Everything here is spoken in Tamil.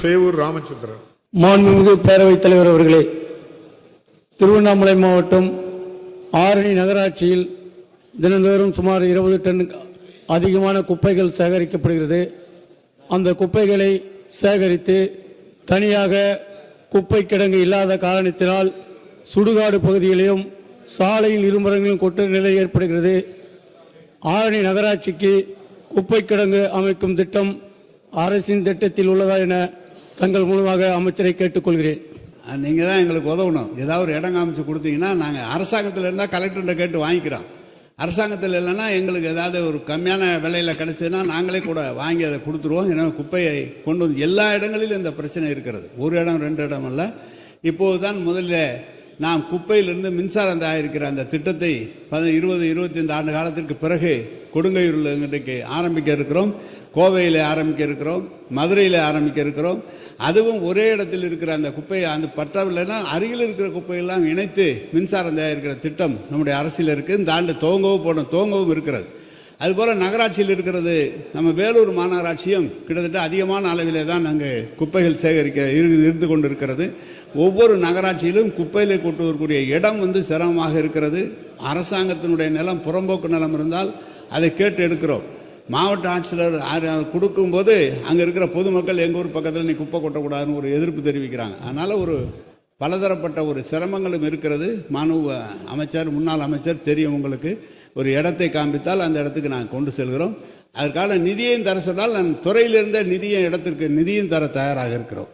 சேவூர் ராமச்சந்திரன் மாண்புமிகு பேரவைத் தலைவர் அவர்களே திருவண்ணாமலை மாவட்டம் ஆரணி நகராட்சியில் தினந்தோறும் சுமார் இருபது டன் அதிகமான குப்பைகள் சேகரிக்கப்படுகிறது. அந்த குப்பைகளை சேகரித்து தனியாக குப்பை கிடங்கு இல்லாத காரணத்தினால் சுடுகாடு பகுதிகளிலும் சாலையில் இருமரங்களிலும் கொட்டு நிலை ஏற்படுகிறது. ஆரணி நகராட்சிக்கு குப்பை கிடங்கு அமைக்கும் திட்டம் அரசின் திட்டத்தில் உள்ளதா என தங்கள் மூலமாக அமைச்சரை கேட்டுக்கொள்கிறேன். நீங்கள் தான் எங்களுக்கு உதவணும். ஏதாவது ஒரு இடம் காமிச்சு கொடுத்தீங்கன்னா நாங்கள் அரசாங்கத்தில் இருந்தால் கலெக்டர்கிட்ட கேட்டு வாங்கிக்கிறோம். அரசாங்கத்தில் இல்லைன்னா எங்களுக்கு ஏதாவது ஒரு கம்மியான விலையில் கிடச்சதுன்னா நாங்களே கூட வாங்கி அதை கொடுத்துருவோம். ஏன்னா குப்பையை கொண்டு வந்து எல்லா இடங்களிலும் இந்த பிரச்சனை இருக்கிறது. ஒரு இடம் ரெண்டு இடம் அல்ல. இப்போது தான் முதல்ல நாம் குப்பையிலிருந்து மின்சாரம் தயாரிக்கிற அந்த திட்டத்தை பத இருபது இருபத்தைந்து ஆண்டு காலத்திற்கு பிறகு கொடுங்கையூரில் இன்றைக்கு ஆரம்பிக்க இருக்கிறோம். கோவையில் ஆரம்பிக்க இருக்கிறோம் மதுரையில் ஆரம்பிக்க இருக்கிறோம் அதுவும் ஒரே இடத்தில் இருக்கிற அந்த குப்பையை அந்த பற்றவில்லைன்னா அருகில் இருக்கிற குப்பையெல்லாம் இணைத்து மின்சாரம் தயாரிக்கிற திட்டம் நம்முடைய அரசியல் இருக்குது இந்த ஆண்டு துவங்கவும் போன துவங்கவும் இருக்கிறது. அதுபோல் நகராட்சியில் இருக்கிறது நம்ம வேலூர் மாநகராட்சியும் கிட்டத்தட்ட அதிகமான அளவிலே தான் அங்கே குப்பைகள் சேகரிக்க இரு- இருந்து கொண்டு இருக்கிறது ஒவ்வொரு நகராட்சியிலும் குப்பையிலே வரக்கூடிய இடம் வந்து சிரமமாக இருக்கிறது. அரசாங்கத்தினுடைய நிலம் புறம்போக்கு நிலம் இருந்தால் அதை கேட்டு எடுக்கிறோம். மாவட்ட ஆட்சியர் கொடுக்கும்போது அங்கே இருக்கிற பொதுமக்கள் எங்கள் ஊர் பக்கத்தில் நீ குப்பை கொட்டக்கூடாதுன்னு ஒரு எதிர்ப்பு தெரிவிக்கிறாங்க. அதனால் ஒரு பலதரப்பட்ட ஒரு சிரமங்களும் இருக்கிறது. மாணவ அமைச்சர் முன்னாள் அமைச்சர் தெரியும் உங்களுக்கு. ஒரு இடத்தை காண்பித்தால் அந்த இடத்துக்கு நாங்கள் கொண்டு செல்கிறோம். அதற்கான நிதியையும் தர சொன்னால் நான் துறையிலிருந்த நிதியை இடத்திற்கு நிதியும் தர தயாராக இருக்கிறோம்.